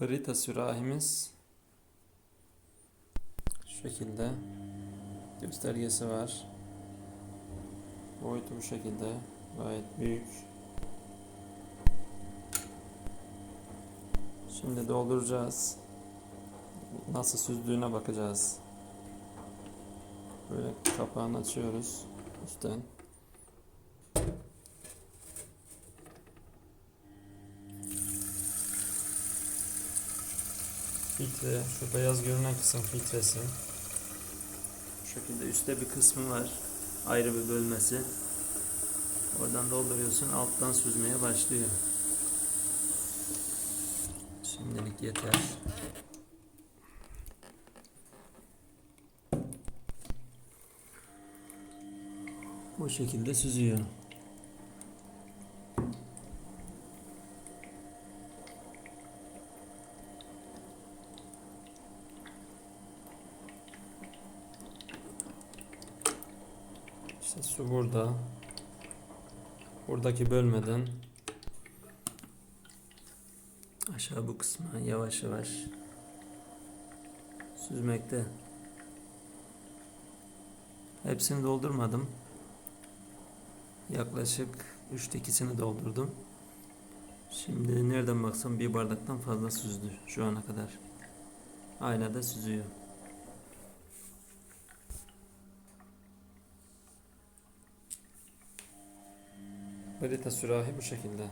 Brita sürahimiz şu şekilde göstergesi var. Boyutu bu şekilde gayet büyük. Şimdi dolduracağız. Nasıl süzdüğüne bakacağız. Böyle kapağını açıyoruz üstten. Filtre, şu beyaz görünen kısım filtresi. Bu şekilde üstte bir kısmı var. Ayrı bir bölmesi. Oradan dolduruyorsun, alttan süzmeye başlıyor. Şimdilik yeter. Bu şekilde süzüyor. İşte su burada. Buradaki bölmeden aşağı bu kısma yavaş yavaş süzmekte. Hepsini doldurmadım. Yaklaşık üçte ikisini doldurdum. Şimdi nereden baksam bir bardaktan fazla süzdü şu ana kadar. Hala da süzüyor. Brita sürahi bu şekilde.